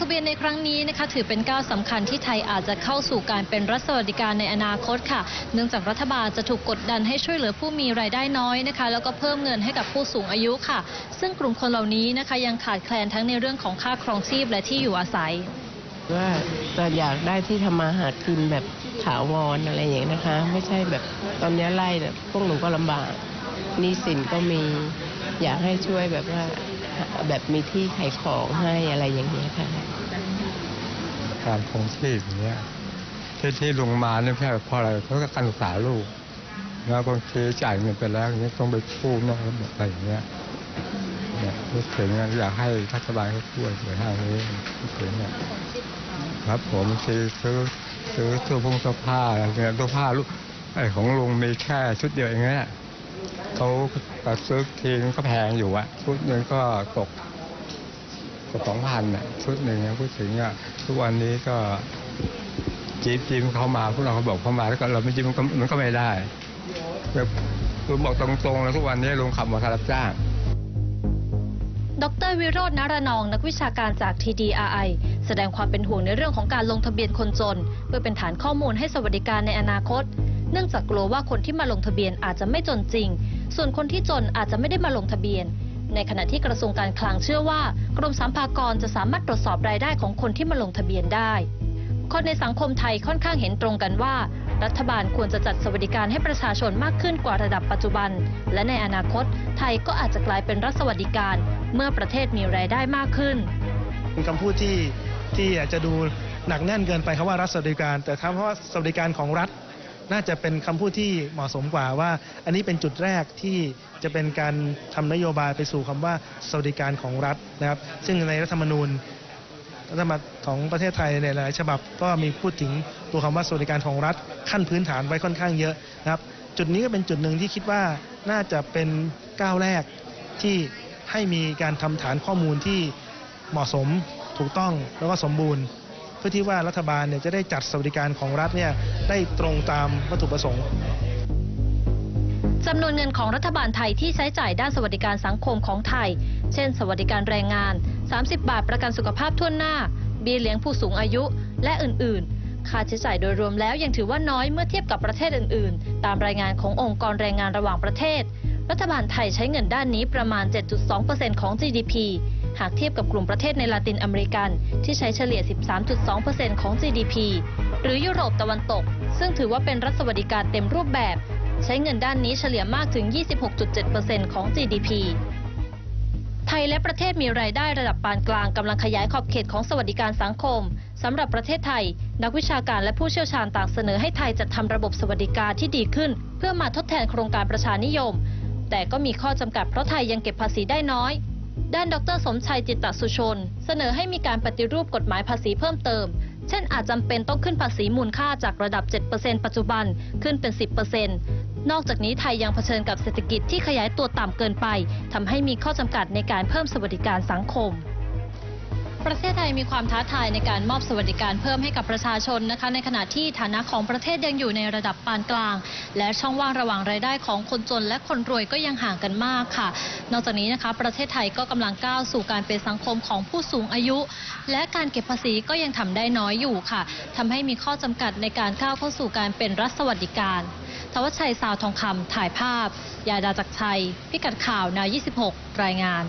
ทะเบียนในครั้งนี้นะคะถือเป็นก้าวสำคัญที่ไทยอาจจะเข้าสู่การเป็นรัฐสวัสดิการในอนาคตค่ะ เนื่องจากรัฐบาลจะถูกกดดันให้ช่วยเหลือผู้มีรายได้น้อยนะคะ แล้วก็เพิ่มเงินให้กับผู้สูงอายุค่ะ ซึ่งกลุ่มคนเหล่านี้นะคะยังขาดแคลนทั้งในเรื่องของค่าครองชีพและที่อยู่อาศัย ว่าจะอยากได้ที่ทำมาหากินแบบถาวรอะไรอย่างนี้นะคะ ไม่ใช่แบบตอนนี้ไล่แบบพวกหนูก็ลำบากหนี้สินก็มีอยากให้ช่วยแบบว่า แบบมีที่ขายของให้อะไรอย่างเงี้ยค่ะการคงชีพอย่างเงี้ยที่ที่ลงมาเนี่ยเพื่พราะอะไรเพราะการศึกษาลูกแล้วบางทีจ่ายเงินไปแล้วอย่างเงี้ยต้องไปกู้นอกระบบอะไรอย่างเงี้ยเนี่ยพูดถึงอยากให้รัฐบาลเขาช่วยในทางนี้พูดถึงเนี่ยครับผมซื้อซื้อซื้อเสื้อผงเสื้อผ้าอะไรเงี้ยเสื้อผ้าลูกไอ้ของลุงมีแค่ชุดเดียวเองเนี่ย เขาซื้อทีนึงก็แพงอยู่อะชุดหนึ่งก็ตกกสองพันน่ะชุดหนึ่งนะพูดถึงอะทุกวันนี้ก็จีบจีบเขามาพวกเราเขาบอกเขามาแล้วก็เราไม่จีบมันก็มันก็ไม่ได้แบบคือบอกตรงๆแล้วทุกวันนี้ลงขับมอเตอร์รับจ้างดรวิโรจน์นารนอง นักวิชาการจาก TDRI แสดงความเป็นห่วงในเรื่องของการลงทะเบียนคนจน เพื่อเป็นฐานข้อมูลให้สวัสดิการในอนาคต เนื่องจากกลัวว่าคนที่มาลงทะเบียนอาจจะไม่จนจริง ส่วนคนที่จนอาจจะไม่ได้มาลงทะเบียน ในขณะที่กระทรวงการคลังเชื่อว่ากรมสรรพากรจะสามารถตรวจสอบรายได้ของคนที่มาลงทะเบียนได้ คนในสังคมไทยค่อนข้างเห็นตรงกันว่า รัฐบาลควรจะจัดสวัสดิการให้ประชาชนมากขึ้นกว่าระดับปัจจุบัน และในอนาคต ไทยก็อาจจะกลายเป็นรัฐสวัสดิการ เมื่อประเทศมีรายได้มากขึ้นเป็นคำพูดที่ที่อาจจะดูหนักแน่นเกินไปคำว่ารัฐสวัสดิการ แต่คำว่าสวัสดิการของรัฐ น่าจะเป็นคำพูดที่เหมาะสมกว่าว่าอันนี้เป็นจุดแรกที่จะเป็นการทำนโยบายไปสู่คำว่าสวัสดิการของรัฐนะครับ ซึ่งในรัฐธรรมนูญรัฐธรรมนูญของประเทศไทยในหลายฉบับก็มีพูดถึงตัวคำว่าสวัสดิการของรัฐขั้นพื้นฐานไว้ค่อนข้างเยอะนะครับ จุดนี้ก็เป็นจุดหนึ่งที่คิดว่าน่าจะเป็นก้าวแรกที่ให้มีการทำฐานข้อมูลที่เหมาะสมถูกต้องแล้วก็สมบูรณ์ เพื่อที่ว่ารัฐบาลเนี่ยจะได้จัดสวัสดิการของรัฐเนี่ยได้ตรงตามวัตถุประสงค์จำนวนเงินของรัฐบาลไทยที่ใช้จ่ายด้านสวัสดิการสังคมของไทย เช่น สวัสดิการแรงงาน 30 บาทประกันสุขภาพทั่วหน้า เบี้ยเลี้ยงผู้สูงอายุ และอื่น ๆ ค่าใช้จ่ายโดยรวมแล้วยังถือว่าน้อยเมื่อเทียบกับประเทศอื่น ๆ ตามรายงานขององค์กรแรงงานระหว่างประเทศ รัฐบาลไทยใช้เงินด้านนี้ประมาณ 7.2%ของ GDP หากเทียบกับกลุ่มประเทศในลาตินอเมริกัน ที่ใช้เฉลี่ย 13.2%ของ GDP หรือยุโรปตะวันตก ซึ่งถือว่าเป็นรัฐสวัสดิการเต็มรูปแบบ ใช้เงินด้านนี้เฉลี่ยมากถึง 26.7%ของ GDP ไทยและประเทศมีรายได้ระดับปานกลางกำลังขยายขอบเขตของสวัสดิการสังคมสำหรับประเทศไทย นักวิชาการและผู้เชี่ยวชาญต่างเสนอให้ไทยจัดทำระบบสวัสดิการที่ดีขึ้น เพื่อมาทดแทนโครงการประชานิยม แต่ก็มีข้อจำกัดเพราะไทยยังเก็บภาษีได้น้อย ด้านดรสมชัยจิตตสุชน เสนอให้มีการปฏิรูปกฎหมายภาษีเพิ่มเติม เช่นอาจจำเป็นต้องขึ้นภาษีมูลค่าจากระดับ 7%ปัจจุบันขึ้นเป็น 10%นอกจากนี้ไทยยังเผชิญกับเศรษฐกิจที่ขยายตัวต่ำเกินไปทำให้มีข้อจำกัดในการเพิ่มสวัสดิการสังคม ประเทศไทยมีความท้าทายในการมอบสวัสดิการเพิ่มให้กับประชาชนนะคะ ในขณะที่ฐานะของประเทศยังอยู่ในระดับปานกลาง และช่องว่างระหว่างรายได้ของคนจนและคนรวยก็ยังห่างกันมากค่ะ นอกจากนี้นะคะ ประเทศไทยก็กำลังก้าวสู่การเป็นสังคมของผู้สูงอายุ และการเก็บภาษีก็ยังทำได้น้อยอยู่ค่ะทำให้มีข้อจำกัดในการก้าวเข้าสู่การเป็นรัฐสวัสดิการทวชัยสาวทองคำถ่ายภาพ ยาดาจักรชัย พิกัดข่าวนาย26 รายงาน